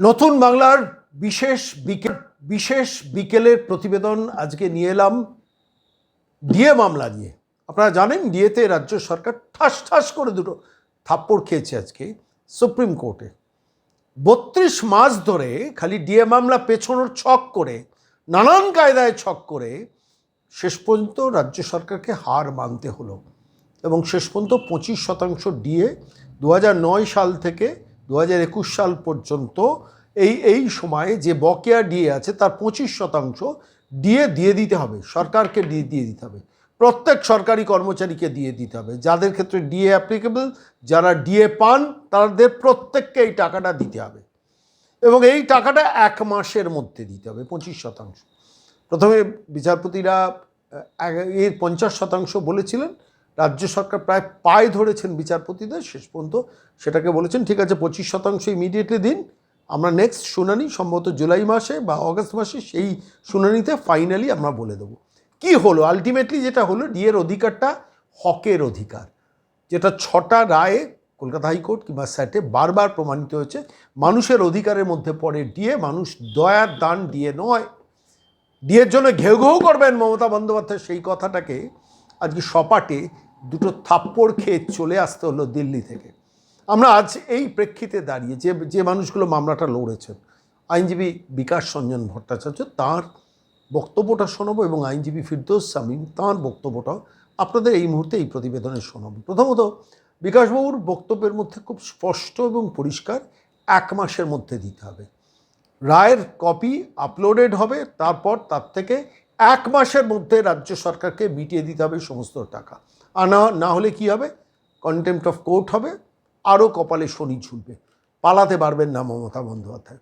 নতুন বাংলার বিশেষ বিকেল, বিশেষ বিকেলের প্রতিবেদন আজকে নিয়ে এলাম ডিএ মামলা নিয়ে। আপনারা জানেন ডিএতে রাজ্য সরকার ঠাস ঠাস করে দুটো থাপ্পড় খেয়েছে আজকে সুপ্রিম কোর্টে। বত্রিশ মাস ধরে খালি ডিএ মামলা পেছনোর ছক করে, নানান কায়দায় ছক করে শেষ পর্যন্ত রাজ্য সরকারকে হার মানতে হলো। এবং শেষ পর্যন্ত পঁচিশ শতাংশ ডিএ দু সাল থেকে দু সাল পর্যন্ত এই এই সময়ে যে বকেয়া ডিএ আছে তার পঁচিশ শতাংশ ডিএ দিয়ে দিতে হবে, সরকারকে দিয়ে দিয়ে দিতে হবে। প্রত্যেক সরকারি কর্মচারীকে দিয়ে দিতে হবে। যাদের ক্ষেত্রে ডিএ অ্যাপ্লিকেবল যারা ডিএ পান, তাদের প্রত্যেককে এই টাকাটা দিতে হবে। এবং এই টাকাটা এক মাসের মধ্যে দিতে হবে, পঁচিশ শতাংশ। প্রথমে বিচারপতিরা এর পঞ্চাশ শতাংশ বলেছিলেন রাজ্য সরকার প্রায় পায়ে ধরেছেন বিচারপতিদের, শেষ পর্যন্ত সেটাকে বলেছেন, ঠিক আছে, পঁচিশ শতাংশ ইমিডিয়েটলি দিন, আমরা নেক্সট শুনানি সম্ভবত জুলাই মাসে বা অগস্ট মাসে সেই শুনানিতে ফাইনালি আমরা বলে দেবো। কি হলো? আলটিমেটলি যেটা হলো, ডিএর অধিকারটা হকের অধিকার, যেটা ছটা রায়ে কলকাতা হাইকোর্ট কিংবা স্যাটে বারবার প্রমাণিত হয়েছে, মানুষের অধিকারের মধ্যে পড়ে ডিএ, মানুষ দয়ার দান দিয়ে নয়। ডিএর জন্য ঘেউ ঘেউ করবেন মমতা বন্দ্যোপাধ্যায় সেই কথাটাকে আজকে সপাটে দুটো থাপ্পড় খেয়ে চলে আসতে হলো দিল্লি থেকে। আমরা আজ এই প্রেক্ষিতে দাঁড়িয়ে যে যে মানুষগুলো মামলাটা লড়েছেন, আইনজীবী বিকাশ রঞ্জন ভট্টাচার্য, তার বক্তব্যটা শোনাবো এবং আইনজীবী ফিরদৌস সামিম তাঁর বক্তব্যটাও আপনাদের এই মুহূর্তে এই প্রতিবেদনে শোনাবো। প্রথমত, বিকাশবাবুর বক্তব্যের মধ্যে খুব স্পষ্ট এবং পরিষ্কার এক মাসের মধ্যে দিতে হবে। রায়ের কপি আপলোডেড হবে, তারপর তার থেকে এক মাসের মধ্যে রাজ্য সরকারকে মিটিয়ে দিতে হবে সমস্ত টাকা। আর না হলে কি হবে? কন্টেম্পট অফ কোর্ট হবে আরও কপালে শনি ঝুলবে। পালাতে পারবেন না মমতা বন্দ্যোপাধ্যায়।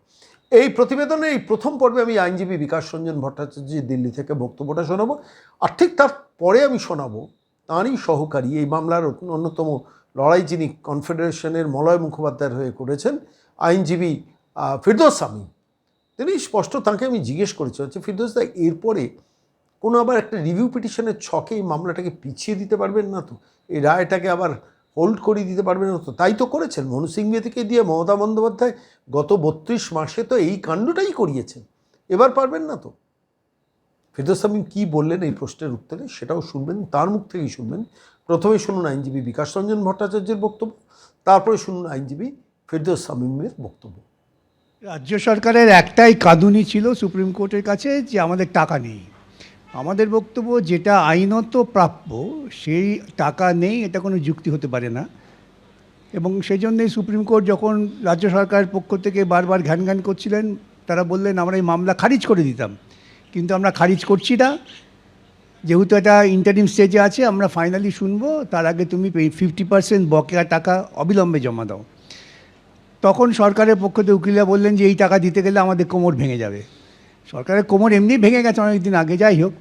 এই প্রতিবেদনে এই প্রথম পর্বে আমি আইনজীবী বিকাশ রঞ্জন ভট্টাচার্য দিল্লি থেকে বক্তব্যটা শোনাবো। আর ঠিক তার পরে আমি শোনাবো তাঁরই সহকারী এই মামলার অন্যতম লড়াই যিনি কনফেডারেশনের মলয় মুখোপাধ্যায়ের হয়ে করেছেন, আইনজীবী ফিরদৌস সামি তিনি স্পষ্ট তাঁকে আমি জিজ্ঞেস করেছি হচ্ছে ফিরদৌস দা, এরপরে কোনো আবার একটা রিভিউ পিটিশনের ছকে এই মামলাটাকে পিছিয়ে দিতে পারবেন না তো? এই রায়টাকে আবার হোল্ড করিয়ে দিতে পারবেন না তো? তাই তো করেছেন। মনু সিংহে থেকে দিয়ে মমতা বন্দ্যোপাধ্যায় গত বত্রিশ মাসে তো এই কাণ্ডটাই করিয়েছেন। এবার পারবেন না তো? ফিরদৌস সামিম কী বললেন এই প্রশ্নের উত্তরে সেটাও শুনবেন, তার মুখ থেকেই শুনবেন। প্রথমে শুনুন আইনজীবী বিকাশ রঞ্জন ভট্টাচার্যের বক্তব্য, তারপরে শুনুন আইনজীবী ফিরদৌস সামিমের বক্তব্য। রাজ্য সরকারের একটাই কাঁদুনি ছিল সুপ্রিম কোর্টের কাছে যে আমাদের টাকা নেই। আমাদের বক্তব্য যেটা আইনত প্রাপ্য, সেই টাকা নেই, এটা কোনো যুক্তি হতে পারে না। এবং সেই জন্যই সুপ্রিম কোর্ট যখন রাজ্য সরকারের পক্ষ থেকে বারবার ঘ্যান ঘ্যান করছিলেন, তারা বললেন, আমরা এই মামলা খারিজ করে দিতাম। কিন্তু আমরা খারিজ করছি না। যেহেতু এটা ইন্টারিম স্টেজে আছে, আমরা ফাইনালি শুনব। তার আগে তুমি ফিফটি পার্সেন্ট বকেয়া টাকা অবিলম্বে জমা দাও। তখন সরকারের পক্ষ থেকে উকিলরা বললেন যে, এই টাকা দিতে গেলে আমাদের কোমর ভেঙে যাবে। সরকারের কোমর এমনি ভেঙে গেছে অনেক দিন আগে, যাই হোক।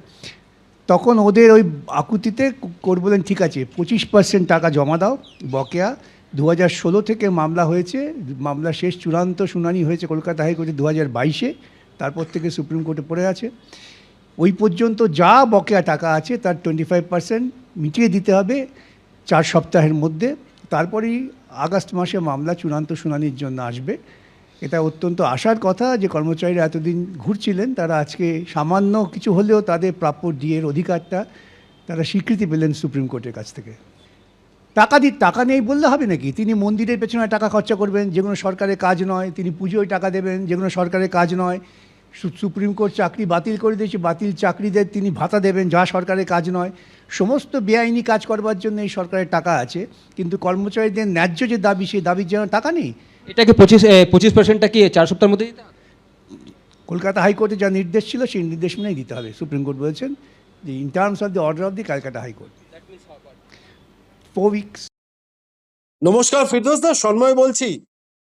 তখন ওদের ওই আকুতিতে কোর্ট বললেন ঠিক আছে, পঁচিশ পার্সেন্ট টাকা জমা দাও, বকেয়া। দু হাজার ষোলো থেকে মামলা হয়েছে, মামলা শেষ, চূড়ান্ত শুনানি হয়েছে কলকাতা হাইকোর্টে দু হাজার বাইশে, তারপর থেকে সুপ্রিম কোর্টে পড়ে আছে। ওই পর্যন্ত যা বকেয়া টাকা আছে, তার টোয়েন্টি ফাইভ পার্সেন্ট মিটিয়ে দিতে হবে চার সপ্তাহের মধ্যে। তারপরেই আগস্ট মাসে মামলা চূড়ান্ত শুনানির জন্য আসবে। এটা অত্যন্ত আশার কথা যে কর্মচারীরা এতদিন ঘুরছিলেন, তারা আজকে সামান্য কিছু হলেও তাদের প্রাপ্য ডিএর অধিকারটা তারা স্বীকৃতি পেলেন সুপ্রিম কোর্টের কাছ থেকে। টাকা দি, টাকা নেই বললে হবে নাকি? তিনি মন্দিরের পেছনে টাকা খরচা করবেন যেগুলো সরকারের কাজ নয়, তিনি পুজোয় টাকা দেবেন যেগুলো সরকারের কাজ নয়। সুপ্রিম কোর্ট চাকরি বাতিল করে দিয়েছে, বাতিল চাকরিদের তিনি ভাতা দেবেন, যা সরকারের কাজ নয়। সমস্ত বেআইনি কাজ করবার জন্য এই সরকারের টাকা আছে, কিন্তু কর্মচারীদের ন্যায্য যে দাবি, সেই দাবির জন্য টাকা নেই। এটাকে পঁচিশ পঁচিশ পার্সেন্টটা কি চার সপ্তাহের মধ্যে দিতে? কলকাতা হাইকোর্টে যা নির্দেশ ছিল সেই নির্দেশ মেনেই দিতে হবে। সুপ্রিম কোর্ট বলেছেন যে in terms of the order of the Calcutta high court. Four weeks নমস্কার ফিরদৌস দা সন্ময় বলছি।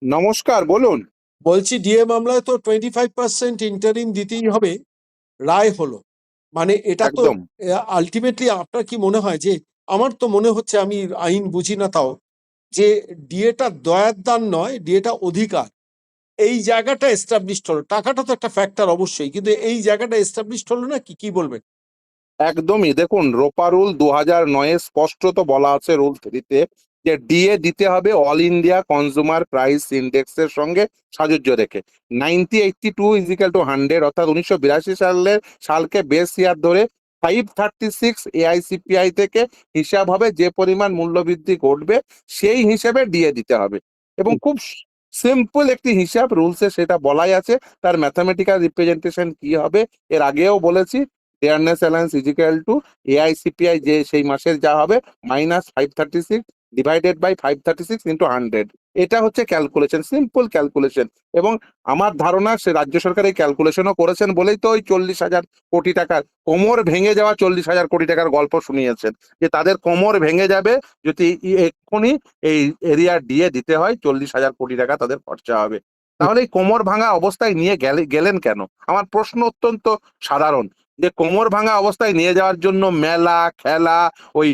নমস্কার বলুন। বলছি ডিএ মামলায় তো টোয়েন্টি ফাইভ পার্সেন্ট ইন্টারিম দিতেই হবে রায় হলো। মানে এটা তো আলটিমেটলি আপনার কি মনে হয়? যে আমার তো মনে হচ্ছে আমি আইন বুঝি না তাও। যে ডিএটা দয়ার দান নয়, ডিএটা অধিকার। এই জায়গাটা এস্টাবলিশড হলো। টাকাটা তো একটা ফ্যাক্টর অবশ্যই, কিন্তু এই জায়গাটা এস্টাবলিশড হলো না কি কি বলবেন? একদমই। দেখুন, রোপা রুল দু হাজার নয়ে স্পষ্টত বলা আছে রুল থ্রিতে যে ডিএ দিতে হবে অল ইন্ডিয়া কনজিউমার প্রাইস ইন্ডেক্সের সঙ্গে সাজুজ্য রেখে। Ninety eighty two is equal to hundred, অর্থাৎ উনিশশো বিরাশি সালের, সালকে বেস ইয়ার ধরে ফাইভ থার্টি সিক্স এআইসিপিআই থেকে হিসাব হবে যে পরিমাণ মূল্যবৃদ্ধি ঘটবে সেই হিসেবে ডিএ দিতে হবে। এবং খুব সিম্পল একটি হিসাব, রুলসে সেটা বলাই আছে। তার ম্যাথামেটিক্যাল রিপ্রেজেন্টেশন কি হবে, এর আগেও বলেছি। Dearness allowance is equal to AICPI যে সেই মাসের যা হবে minus five thirty six divided by five thirty six into hundred এটা হচ্ছে ক্যালকুলেশন সিম্পল ক্যালকুলেশন এবং আমার ধারণা সে রাজ্য সরকার এই ক্যালকুলেশনও করেছেন বলেই তো ওই চল্লিশ হাজার কোটি টাকার কোমর ভেঙে যাওয়া চল্লিশ হাজার কোটি টাকার গল্প শুনিয়েছেন। যে তাদের কোমর ভেঙে যাবে যদি এক্ষুনি এই এরিয়া দিয়ে দিতে হয়, চল্লিশ হাজার কোটি টাকা তাদের খরচা হবে। তাহলে এই কোমর ভাঙা অবস্থায় নিয়ে গেলে, গেলেন কেন? আমার প্রশ্ন অত্যন্ত সাধারণ। যে কোমর ভাঙা অবস্থায় নিয়ে যাওয়ার জন্য মেলা, খেলা, ওই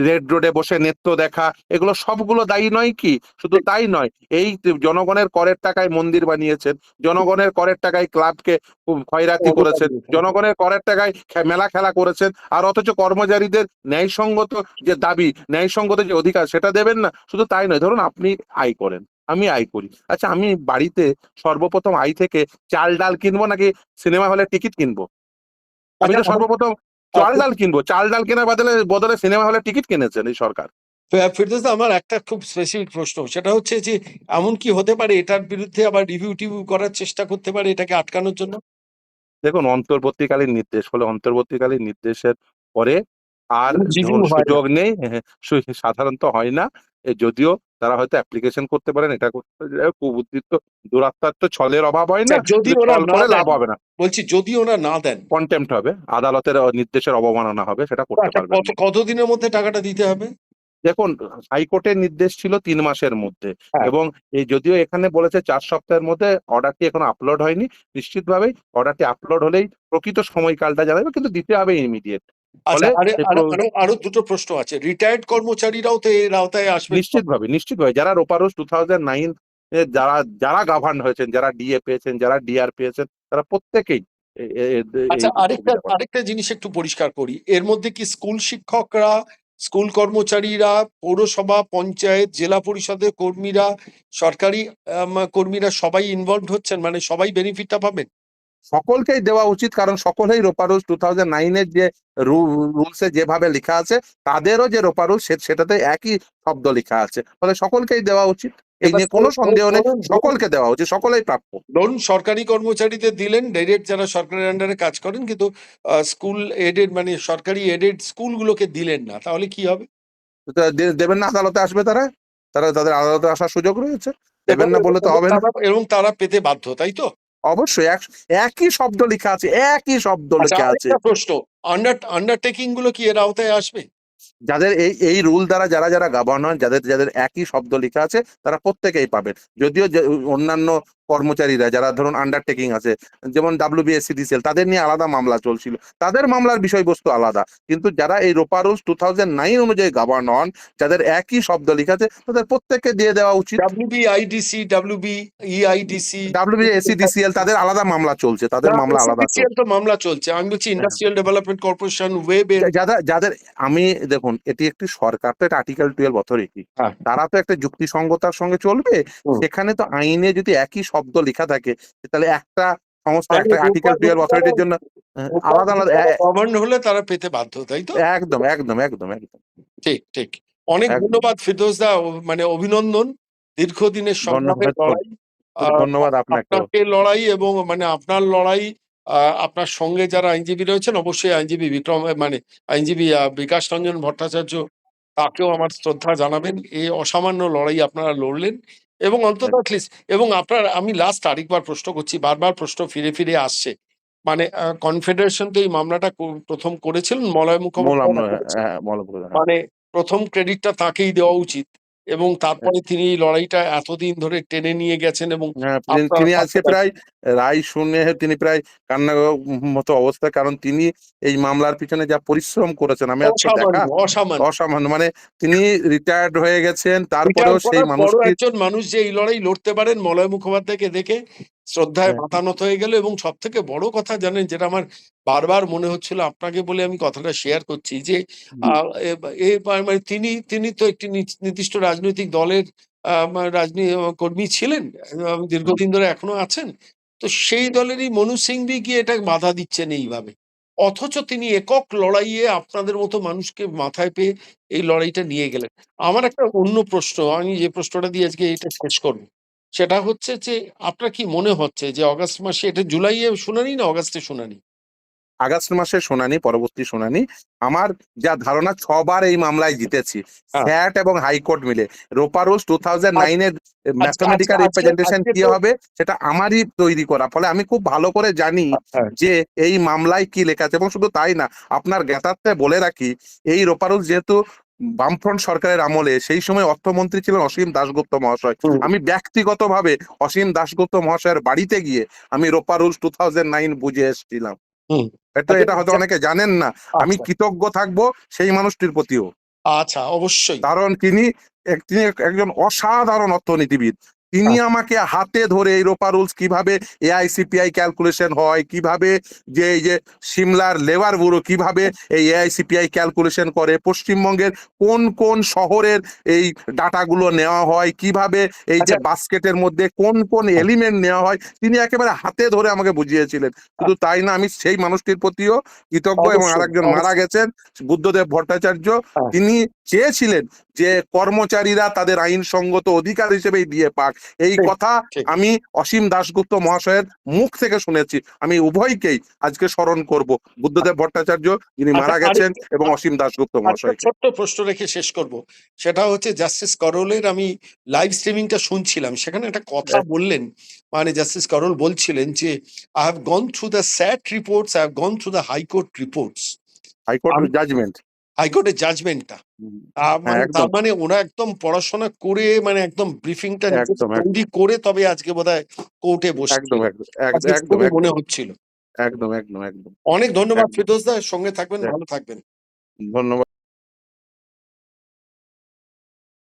রেড রোডে বসে নৃত্য দেখা এগুলো সবগুলো দায়ী নয় কি? শুধু তাই নয় এই জনগণের করের টাকায় মন্দির বানিয়েছেন জনগণের করের টাকায় ক্লাবকে খুব খয়রাতি করেছেন জনগণের করের টাকায় মেলা খেলা করেছেন আর অথচ কর্মচারীদের ন্যায়সঙ্গত যে দাবি ন্যায়সঙ্গত যে অধিকার সেটা দেবেন না শুধু তাই নয়। ধরুন আপনি আয় করেন আমি আয় করি। আচ্ছা আমি বাড়িতে সর্বপ্রথম আয় থেকে চাল ডাল কিনবো নাকি সিনেমা হলে টিকিট কিনবো? আমি তো আচ্ছা, সর্বপ্রথম চাল ডাল কিনবো। চাল ডাল কেনার বদলে বদলে সিনেমা হলে টিকিট কিনেছেন এই সরকার। ফিরদৌস আমার একটা খুব স্পেসিফিক প্রশ্ন। সেটা হচ্ছে যে এমন কি হতে পারে এটার বিরুদ্ধে আবার রিভিউ টিভিউ করার চেষ্টা করতে পারে এটাকে আটকানোর জন্য? দেখুন অন্তর্বর্তীকালীন নির্দেশ হলে অন্তর্বর্তীকালীন নির্দেশের পরে আর সুযোগ নেই। হ্যাঁ, সাধারণত হয় না। যদিও তারা হয়তো অ্যাপ্লিকেশন করতে পারেন এটা করতে পারেন, কুবুদ্ধিত্ব দুরাত্মার তো ছলের অভাব হয় না যদি করে লাভ হবে না। বলছি যদি ওরা না দেন কন্টেম্পট হবে আদালতের নির্দেশের অবমাননা হবে সেটা করতে আচ্ছা, পারবেন কত কতদিনের মধ্যে টাকাটা দিতে হবে? দেখুন হাইকোর্টের নির্দেশ ছিল তিন মাসের মধ্যে হ্যাঁ। এবং এই যদিও এখানে বলেছে চার সপ্তাহের মধ্যে অর্ডারটি এখনও আপলোড হয়নি নিশ্চিতভাবেই অর্ডারটি আপলোড হলেই প্রকৃত সময়কালটা জানাবে কিন্তু দিতে হবে ইমিডিয়েট আচ্ছা আরে দুটো প্রশ্ন আছে। রিটায়ার্ড কর্মচারীরাও তো এর আওতায় আসবে। নিশ্চিতভাবে নিশ্চিতভাবে। যারা রোপারোস টু থাউজেন্ড নাইন যারা যারা গভর্ন হয়েছেন যারা ডিএ পেয়েছেন যারা ডিআর পেয়েছেন তারা প্রত্যেকেই আচ্ছা আরেকটা আরেকটা জিনিস একটু পরিষ্কার করি। এর মধ্যে কি স্কুল শিক্ষকরা স্কুল কর্মচারীরা পৌরসভা পঞ্চায়েত জেলা পরিষদের কর্মীরা সরকারি কর্মীরা সবাই ইনভলভ হচ্ছেন? মানে সবাই বেনিফিটটা পাবেন? সকলকেই দেওয়া উচিত কারণ সকলেই রোপারুলস টু থাউজেন্ড নাইনের যে রুলসে যেভাবে লেখা আছে তাদেরও যে রোপারুল সেটাতে একই শব্দ লেখা আছে। ফলে সকলকেই দেওয়া উচিত। এই নিয়ে কোনো সন্দেহ নেই সকলকে দেওয়া উচিত সকলেই প্রাপ্য। ধরুন সরকারি কর্মচারীদের দিলেন ডাইরেক্ট যারা সরকারের আন্ডারে কাজ করেন কিন্তু স্কুল এডেড মানে সরকারি এডেড স্কুলগুলোকে দিলেন না তাহলে কি হবে? দেবেন না আদালতে আসবে তারা তারা তাদের আদালতে আসার সুযোগ রয়েছে। দেবেন না বলে তো হবে না। এবং তারা পেতে বাধ্য তাই তো? অবশ্যই এক- একই শব্দ লেখা আছে একই শব্দ আচ্ছা লেখা আছে। প্রশ্ন আন্ডার আন্ডারটেকিংগুলো কি এর আওতায় আসবে? যাদের এই এই রুল দ্বারা যারা যারা গভর্নর যাদের যাদের একই শব্দ লেখা আছে তারা প্রত্যেকেই পাবেন যদিও যে অন্যান্য কর্মচারীরা যারা ধরুন আন্ডারটেকিং আছে যেমন ডাব্লিউবিএসসিডিসিএল তাদের নিয়ে আলাদা মামলা চলছিল। তাদের মামলার বিষয়বস্তু আলাদা। কিন্তু যারা এই ROPA rules two thousand nine অনুযায়ী গভর্ন হন যাদের একই শব্দ লেখা আছে তাদের প্রত্যেককে দিয়ে দেওয়া উচিত। WB IDC WB EIDC WBSCDCL তাদের আলাদা মামলা চলছে তাদের মামলা আলাদা তো মামলা চলছে। আমি বলছি ইন্ডাস্ট্রিয়াল ডেভেলপমেন্ট কর্পোরেশন ওয়েব যাদের যাদের আমি দেখুন এটি একটি সরকার তো এটা আর্টিকেল টুয়েলভ অথরিটি। তারা তো একটা যুক্তিসঙ্গতার সঙ্গে চলবে। সেখানে তো আইনে যদি একই শব্দ লেখা থাকে তাহলে একটা সংস্থা একটা আর্টিকেল টুয়েলভ অথরিটির জন্য আলাদা আলাদা এ- গভর্ন হলে তারা পেতে বাধ্য তাই তো? একদম একদম একদম একদম। ঠিক ঠিক। অনেক ধন্যবাদ ফিরদৌস দা মানে অভিনন্দন। দীর্ঘদিনের সংগ্রামের ধন্যবাদ। লড়াই ধন্যবাদ আপনাকে লড়াই এবং মানে আপনার লড়াই আহ, আপনার সঙ্গে যারা আইনজীবী রয়েছেন অবশ্যই আইনজীবী বিক্রম মানে আইনজীবী বিকাশ রঞ্জন ভট্টাচার্য তাকেও আমার শ্রদ্ধা জানাবেন। এই অসামান্য লড়াই আপনারা লড়লেন। এবং অন্তত অ্যাটলিস্ট এবং আপনার আমি লাস্ট আরেকবার প্রশ্ন করছি বারবার প্রশ্ন ফিরে ফিরে আসছে মানে কনফেডারেশন তো এই মামলাটা প্রথম করেছিলেন মলয় মুখোপাধ্যায়। হ্যাঁ হ্যাঁ। মানে প্রথম ক্রেডিটটা তাকেই দেওয়া উচিত এবং তারপরে তিনি এই লড়াইটা এতদিন ধরে টেনে নিয়ে গেছেন এবং হ্যাঁ, তিনি- আজকে প্রায় রায় শুনে তিনি প্রায় কান্না মতো অবস্থা কারণ তিনি এই মামলার পিছনে যা পরিশ্রম করেছেন আমি অসামান্য মানে তিনি রিটায়ার্ড হয়ে গেছেন তারপরেও সেই মানুষ একজন মানুষ যে এই লড়াই লড়তে পারেন মলয় মুখোপাধ্যায়কে দেখে শ্রদ্ধায় হ্যাঁ। মাথা নত হয়ে গেল এবং সব থেকে বড় কথা জানেন যেটা আমার বারবার মনে হচ্ছিল আপনাকে বলে আমি কথাটা শেয়ার করছি যে মানে তিনি তিনি তো একটি নির্দিষ্ট রাজনৈতিক দলের রাজনীতি কর্মী ছিলেন দীর্ঘদিন ধরে এখনও আছেন। তো সেই দলেরই মনু সিংভি গিয়ে এটা বাধা দিচ্ছেন এইভাবে। অথচ তিনি একক লড়াইয়ে আপনাদের মতো মানুষকে মাথায় পেয়ে এই লড়াইটা নিয়ে গেলেন। আমার একটা অন্য প্রশ্ন আমি যে প্রশ্নটা দিয়ে আজকে এটা শেষ করব। সেটা হচ্ছে যে আপনার কি মনে হচ্ছে যে অগাস্ট মাসে এটা জুলাইয়ে শুনানি না অগাস্টে শুনানি? আগস্ট মাসে শুনানি পরবর্তী শুনানি। আমার যা ধারণা ছবার এই মামলায় জিতেছি। হ্যাঁ। স্যাট এবং হাইকোর্ট মিলে। রোপারোস টু থাউজেন্ড নাইনের ম্যাথমেটিক্যাল রিপ্রেজেন্টেশন কি হবে সেটা আমারই তৈরি করা। ফলে আমি খুব ভালো করে জানি হ্যাঁ। যে এই মামলায় কি লেখা আছে এবং শুধু তাই না আপনার জ্ঞাতার্থে বলে রাখি এই রোপারোস যেহেতু বামফ্রন্ট সরকারের আমলে সেই সময় অর্থমন্ত্রী ছিলেন অসীম দাশগুপ্ত মহাশয়। আমি ব্যক্তিগতভাবে অসীম দাশগুপ্ত মহাশয়ের বাড়িতে গিয়ে আমি ROPA rules two thousand nine বুঝে এসেছিলাম। এটা এটা হয়তো অনেকে জানেন না। আমি আচ্ছা। কৃতজ্ঞ থাকব সেই মানুষটির প্রতিও। আচ্ছা অবশ্যই। কারণ তিনি তিনি একজন অসাধারণ অর্থনীতিবিদ। তিনি আমাকে হাতে ধরে এই রোপা রুলস কীভাবে এআইসিপিআই ক্যালকুলেশন হয় কীভাবে যে এই যে সিমলার লেবার ব্যুরো কীভাবে এই এআইসিপিআই ক্যালকুলেশন করে পশ্চিমবঙ্গের কোন কোন শহরের এই ডাটাগুলো নেওয়া হয় কীভাবে এই যে আচ্ছা। বাস্কেটের মধ্যে কোন কোন এলিমেন্ট নেওয়া হয় তিনি একেবারে হাতে ধরে আমাকে বুঝিয়েছিলেন। শুধু তাই না আমি সেই মানুষটির প্রতিও কৃতজ্ঞ এবং আরেকজন মারা গেছেন বুদ্ধদেব ভট্টাচার্য। হ্যাঁ। তিনি চেয়েছিলেন যে কর্মচারীরা তাদের আইনসঙ্গত অধিকার হিসেবে দিয়ে পাক। এই কথা আমি অসীম দাশগুপ্ত মহাশয়ের মুখ থেকে শুনেছি। আমি উভয়কেই আজকে স্মরণ করব। বুদ্ধদেব ভট্টাচার্য যিনি আচ্ছা, মারা গেছেন এবং অসীম দাশগুপ্ত মহাশয়। ছোট্ট প্রশ্ন রেখে শেষ করব। সেটা হচ্ছে জাস্টিস করলের আমি লাইভ স্ট্রিমিংটা শুনছিলাম। সেখানে একটা কথা। বললেন মানে জাস্টিস করল বলছিলেন যে I have gone through the SAT reports I have gone through the high court reports high court judgement হাইকোর্টের জাজমেন্টটা মানে একদম। তার মানে ওরা একদম পড়াশোনা করে মানে একদম ব্রিফিংটা। তৈরি করে তবে আজকে বোধহয় কোর্টে বসে একদম একদম এক- একদম মনে হচ্ছিল একদম একদম একদম অনেক ধন্যবাদ একদম। ফিরোজ দা সঙ্গে থাকবেন হ্যাঁ। ভালো থাকবেন ধন্যবাদ